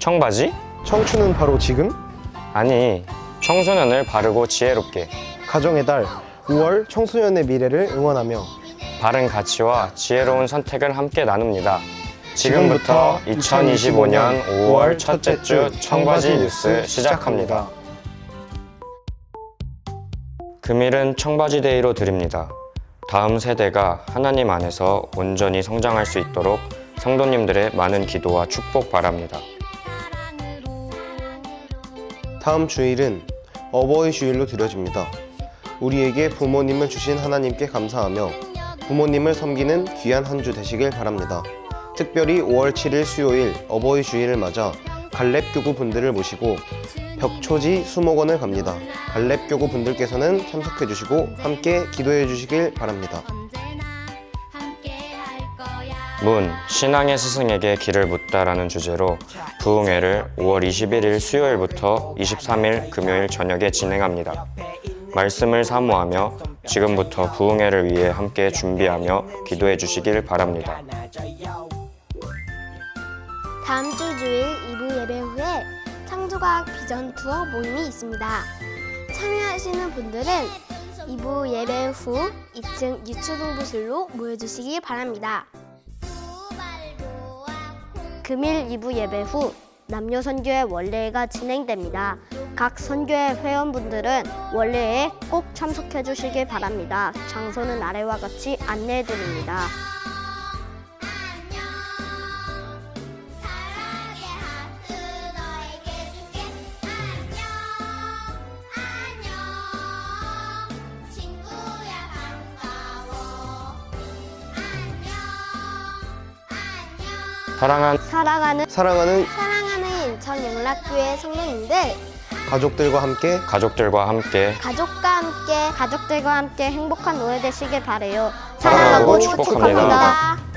청바지? 청춘은 바로 지금 아니, 청소년을 바르고 지혜롭게 가정의 달 5월 청소년의 미래를 응원하며 바른 가치와 지혜로운 선택을 함께 나눕니다. 지금부터 2025년 5월 첫째 주 청바지 뉴스 시작합니다. 금일은 청바지 데이로 드립니다. 다음 세대가 하나님 안에서 온전히 성장할 수 있도록 성도님들의 많은 기도와 축복 바랍니다. 다음 주일은 어버이 주일로 드려집니다. 우리에게 부모님을 주신 하나님께 감사하며 부모님을 섬기는 귀한 한 주 되시길 바랍니다. 특별히 5월 7일 수요일 어버이 주일을 맞아 갈렙 교구 분들을 모시고 벽초지 수목원을 갑니다. 갈렙 교구 분들께서는 참석해 주시고 함께 기도해 주시길 바랍니다. 문 신앙의 스승에게 길을 묻다라는 주제로 부흥회를 5월 21일 수요일부터 23일 금요일 저녁에 진행합니다. 말씀을 사모하며 지금부터 부흥회를 위해 함께 준비하며 기도해 주시길 바랍니다. 다음 주 주일 2부 예배 후에 창조과학 비전 투어 모임이 있습니다. 참여하시는 분들은 2부 예배 후 2층 유초동부실로 모여주시기 바랍니다. 금일 2부 예배 후 남녀 선교회 원례회가 진행됩니다. 각 선교회 회원분들은 원례회에 꼭 참석해 주시길 바랍니다. 장소는 아래와 같이 안내해 드립니다. 사랑한 사랑하는 사랑하는 사랑하는 인천 영락교회 성도님들 가족들과 함께 가족들과 함께 가족과 함께 가족들과 함께 행복한 노래 되시길 바래요. 사랑하고 사랑하고 축복합니다. 축복합니다.